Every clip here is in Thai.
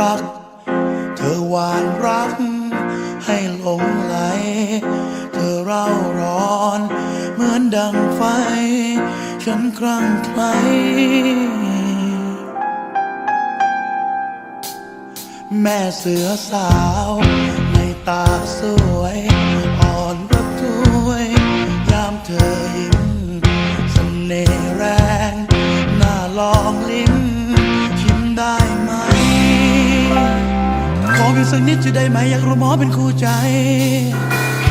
รัก เธอหวานรัก ให้หลงไหล เธอเร่าร้อน เหมือนดังไฟ ฉันคลั่งไคล้แม่เสือสาว ในตาสวย อเพียงสักนิดจะได้ไหมอยากรู้หมอเป็นคู่ใจ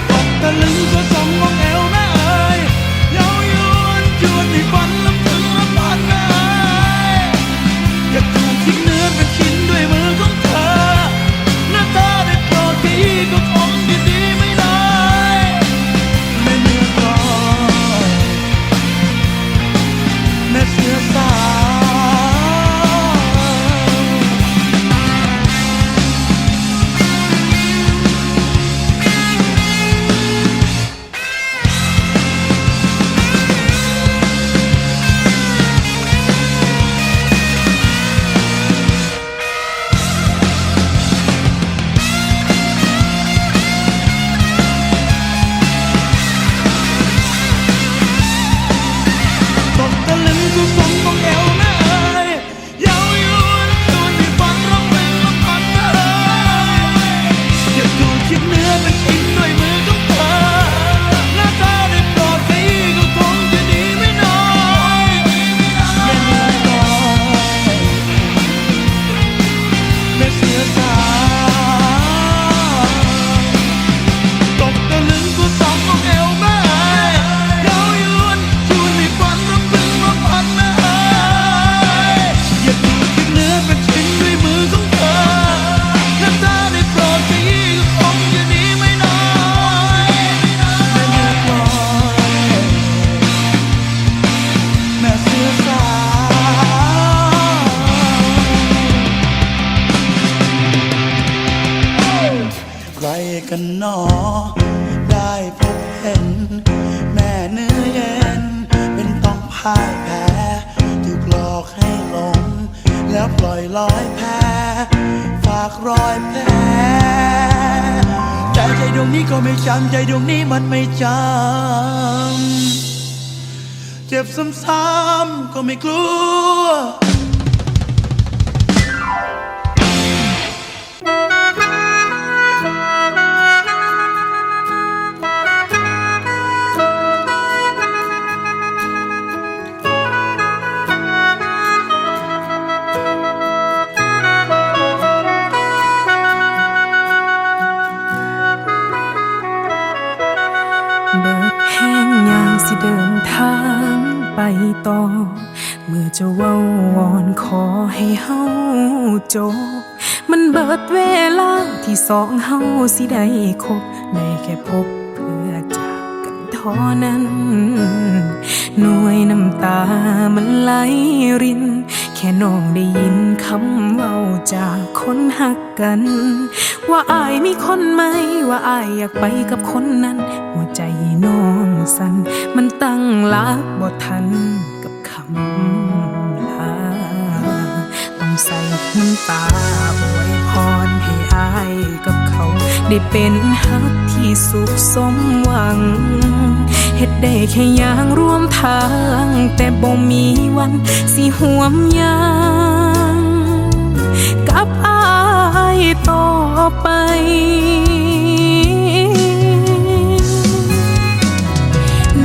ตกตะลึงก็สองมองแอวแม่เอ๋ยเย้ายวนจวนในฝัน แม่เนื้อเย็น เป็นต้องพ่ายแพ้ถูกหลอกให้หลง แล้วปล่อยลอยแพ้ฝากรอยแผลใจใจดวงนี้ก็ไม่จำใจดวงนี้มันไม่จำเจ็บซ้ำๆก็ไม่กลัว บิดเวลาที่สองเฮาสิได้คบได้แค่พบเพื่อจากกันเท่านั้น หน่วยน้ำตามันไหลริน แค่น้องได้ยินคำเว้าจากคนหักกัน ว่าอายมีคนไหม ว่าอายอยากไปกับคนนั้น หัวใจน้องสั่นมันตั้งหลักบ่ทันกับคำลาต้องใส่น้ำตาอวยพรให้อาย กับเขา ได้เป็นฮักที่สุขสมหวังเฮ็ดได้แค่อย่างร่วมทาง แต่บ่มีวันสิห่วมยางกับอายต่อไป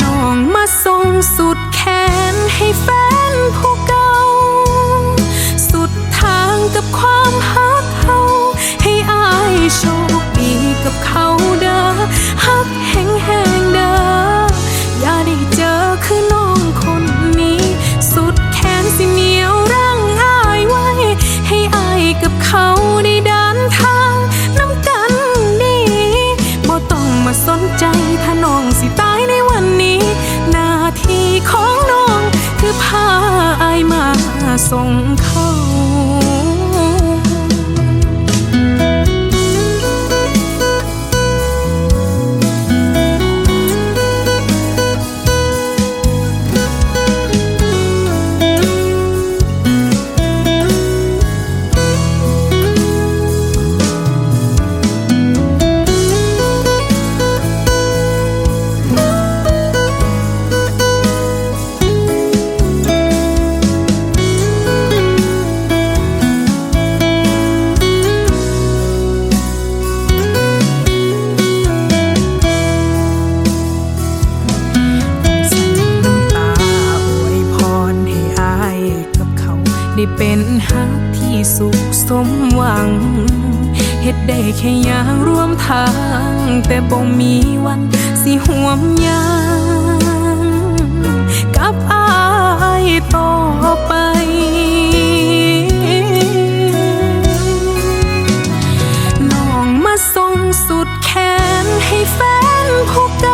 น้องมาส่งสุดแขนให้แฟนผู้เก่า สุดทางกับความฮักเฮา โชคดีกับเขาเด้อฮักแห้งแห้งเด้ออย่าได้เจอคือน้อง สมหวังเฮ็ดได้แค่อย่างร่วมทาง แต่บ่มีวันสิห่วมยางกับอายต่อไปน้องมาส่งสุดแขนให้แฟนผู้เก่า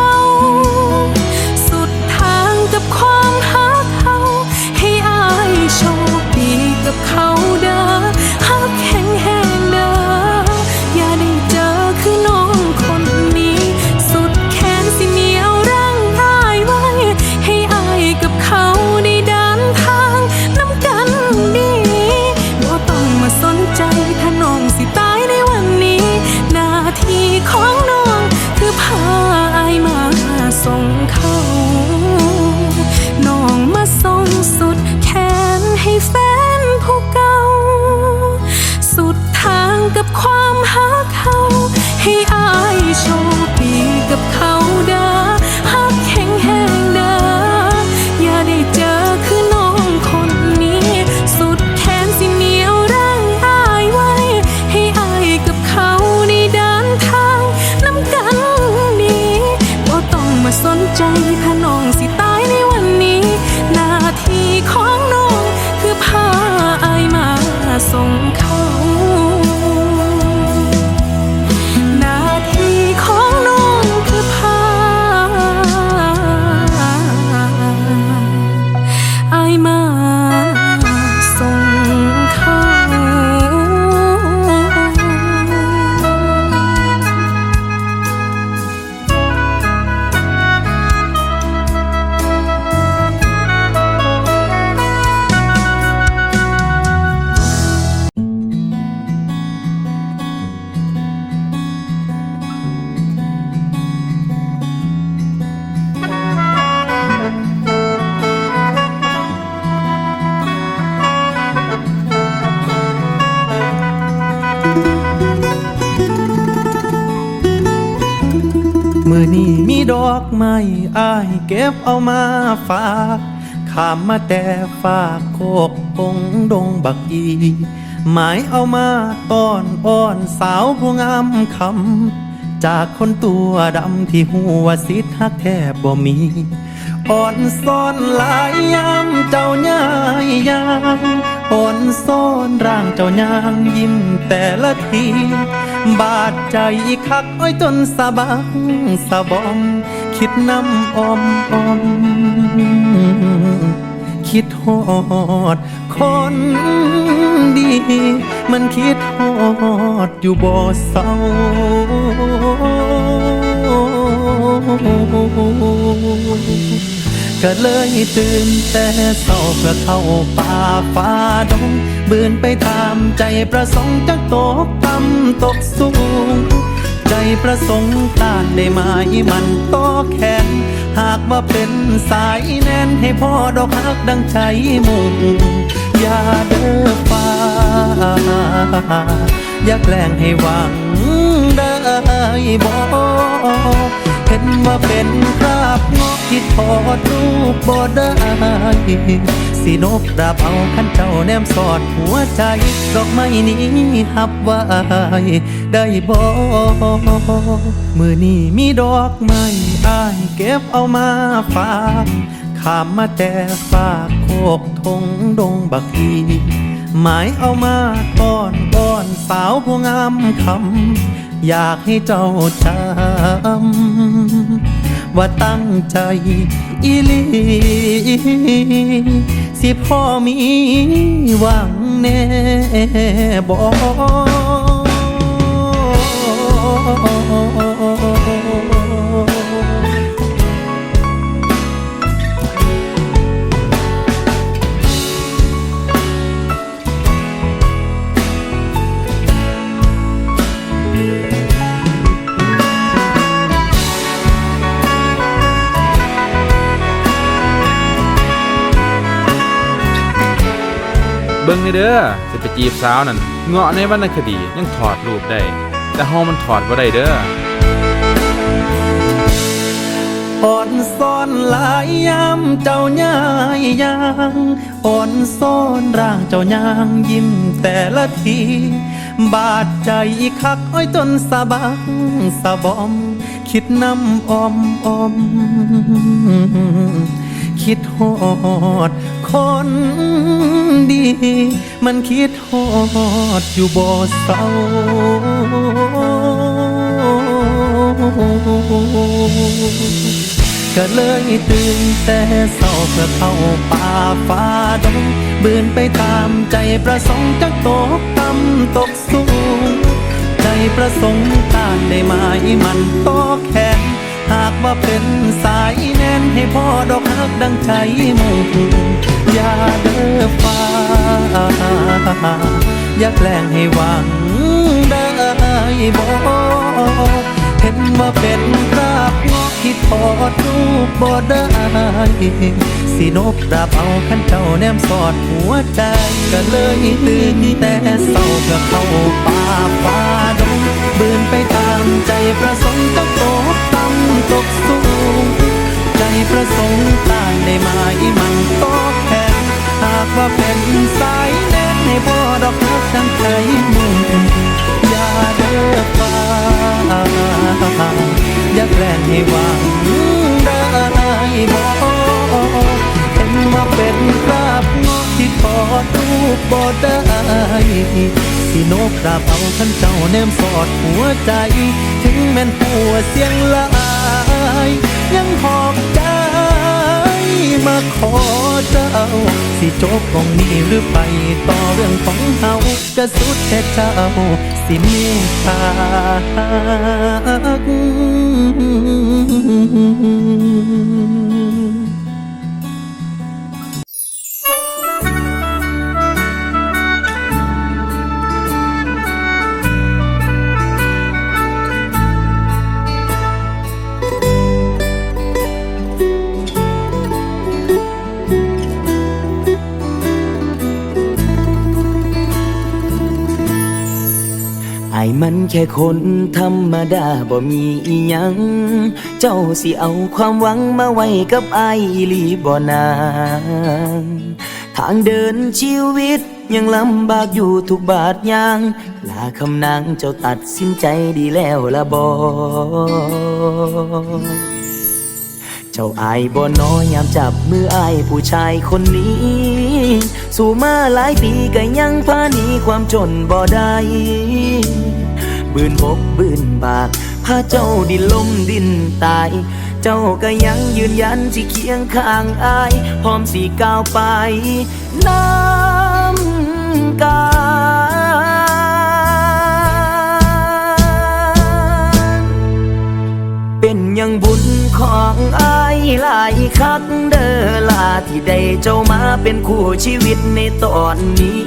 ดอกไม้อายเก็บเอามาฝากขามมาแต่ฝากโคกปงดงบักอีหมายเอามาต้อนอ้อนสาวผู้งามคำ จากคนตัวดำที่หัวสิทธักแทบบ่มี อ่อนซ่อนหลายยามเจ้าย่ายยางอ่อนซ่อนร่างเจ้ายางยิ้มแต่ละที บาดใจคักอ้อยจนสะบังสะบอม คิดน้ำอมอม คิดฮอด คนดี มันคิดฮอดอยู่บ่เศร้า ก็เลยตื่นแต่เศร้าเพื่อเข้าป่าฟ้าดงบืนไปตามใจประสงค์จักตกต่ำตกสูง ใจประสงค์ต้านได้ไหมมันต่อแขน หากว่าเป็นสายแน่นให้พ่อดอกฮักดังใจมุ่งอย่าเด้อฟ้า อย่าแกล้งให้หวังได้บ่ เห็นว่าเป็นคราบงอกที่ถอดรูปบ่ได้สินบดาบเอาขันเจ้าแนมสอดหัวใจดอกไม้นี้หับไว้ได้บ่มือนี้มีดอกไม้อายเก็บเอามาฝากขามมาแต่ฝากโคกทงดงบักอีหมายเอามาต้อนอ้อนสาวผู้งามคำ อยากให้เจ้าจำว่าตั้งใจอีลีสิพ่อมีหวังแน่บอก บิ่งนี่เด้อจะไปจีบสาวนั่นเงาะในวรรณคดียังถอดรูปได้ แต่เฮามันถอดบ่ได้เด้ออ่อนซ่อนหลายยามเจ้าย่ายยางอ่อนซ่อนร่างเจ้ายางยิ้มแต่ละที บาดใจคักอ้อยจนสะบังสะบอม คิดน้ำอมอม คิดฮอดคน มันคิดฮอดอยู่บ่เศร้าก็เลยตื่นแต่เศร้าเพื่อเข้าป่าฟ้าดงบืนไปตามใจประสงค์จักตกต่ำตกสูง ใจประสงค์ต้านได้ไหมมันโตแข็ง หากว่าเป็นสายแน่นให้พ่อดอกฮักดังใจมุ่งอย่าเด้อฟ้า อย่าแกล้งให้หวังได้บ่เห็นว่าเป็นคราบงอกที่ทอดรูปบ่ได้สินบดาบเอาขันเจ้าแนมสอดหัวใจก็เลยตื่นแต่เศร้าเพื่อเข้าป่าฟ้าดงบืนไปตามใจประสงค์จะตกต่ำ ตกสูง ใจประสงค์ต้านได้ไหมมันตกแข็งหากว่าเป็นสายแน่นให้พ่อดอกรักดังใจมุ่งอย่าเด้อฟ้าอย่าแกล้งให้หวังได้บ่เห็นว่าเป็นคราบงอที่ทอรูปบ่ได้สิโนบกราบเอาท่านเจ้าแนมสอดหัวใจ ถึงแม่นหัวเสียงลา ยยังหอบใจมาขอเจ้า สิจบของนี้หรือไปต่อเรื่องของเฮาก็สุดแต่เจ้า สิเมตตา ไอ้มันแค่คนธรรมดาบ่มีอีหยัง เจ้าสิเอาความหวังมาไว้กับไอ้ลีบ่นางทางเดินชีวิตยังลำบากอยู่ทุกบาทยาง ลาคำนางเจ้าตัดสินใจดีแล้วละบ่ เจ้าอายบ่น้อยยามจับมืออายผู้ชายคนนี้ สู่มาหลายปีก็ยังพาหนีความจนบ่ได้บืนบกบืนบากพาเจ้าดินล้มดินตาย เจ้าก็ยังยืนยันสิเคียงข้างอายพร้อมสิก้าวไปน้ำกาเป็นยังบุญของอาย หลายคักเด้อลาที่ได้เจ้ามาเป็นคู่ชีวิตในตอนนี้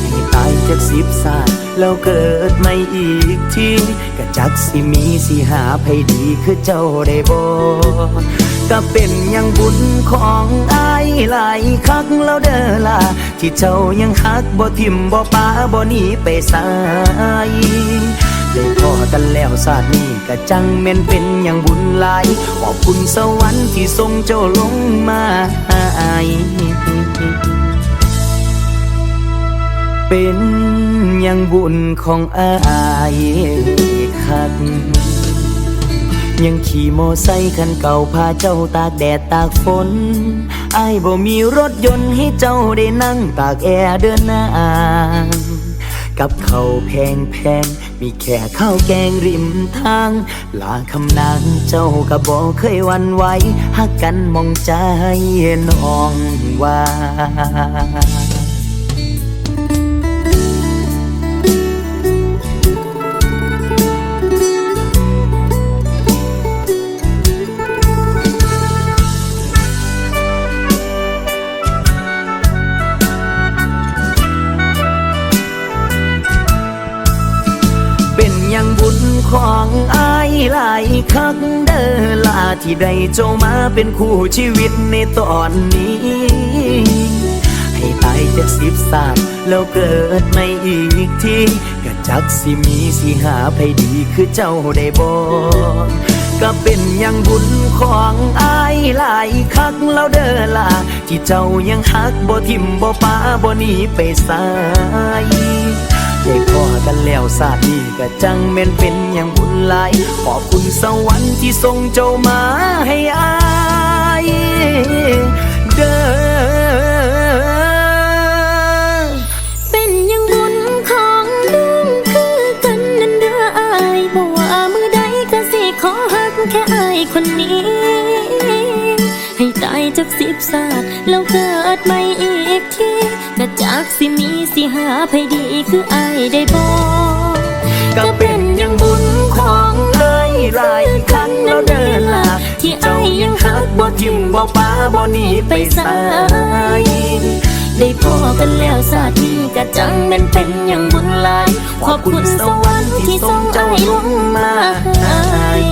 ให้ตายจากสิบศาสตร์แล้วเกิดไม่อีกทีก็จักสิมีสิหาภัยดีคือเจ้าได้บ่ก็เป็นยังบุญของอายหลายคักแล้วเด้อล่ะที่เจ้ายังฮักบ่ทิมบ่ปาบ่หนีไปสาย ได้พอกันแล้วศาสตร์นี้ก็จังแม่นเป็นอย่างบุญหลาย ขอบคุณสวรรค์ที่ทรงเจ้าลงมาให้เป็นอย่างบุญของอายคักยังขี่โมอไซค์คันเก่าพาเจ้าตากแดดตากฝนไอายบ่มีรถยนต์ให้เจ้าได้นั่งตากแอร์เดินหน้ากับเขาแพงแพง มีแค่ข้าวแกงริมทาง ลาคำนางเจ้าก็บอกเคยวันไหวหักกันมองใจน้องว่า หลายคักเด้อลาที่ได้เจ้ามาเป็นคู่ชีวิตในตอนนี้ ให้ตายจากสิบศาสตร์แล้วเกิดไม่อีกทีก็จักสิมีสิหาภัยดีคือเจ้าได้บ่ก็เป็นอย่างบุญของอายหลายคักแล้วเด้อล่ะที่เจ้ายังฮักบ่ทิมบ่ป้าบ่หนีไปสาย ได้พอกันแล้วศาสตร์นี้ก็จังแม่นเป็นอย่างบุญหลาย ขอบคุณสวรรค์ที่ส่งเจ้ามาให้อายเด้อเป็นอยังบุญของน้องคือกันนันเด้ออายบอกว่ามือใดก็สิขอหักแค่อายคนนี้ จากสิบศาสตร์แล้วเกิดใหม่อีกทีกระจากสิมีสิหาภัยดีคืออายได้บอกก็เป็นอย่างบุญของอ้ยหลายครั้งแล้วเดินลาที่อายยังหักบ่ทิมบ่ป้าบ่หนีไปสายได้พอกันแล้วศาสตร์กะจังแม่นเป็นอย่างบุญหลาย ขอบคุณสวรรค์ที่ส่งอายลงมาใหา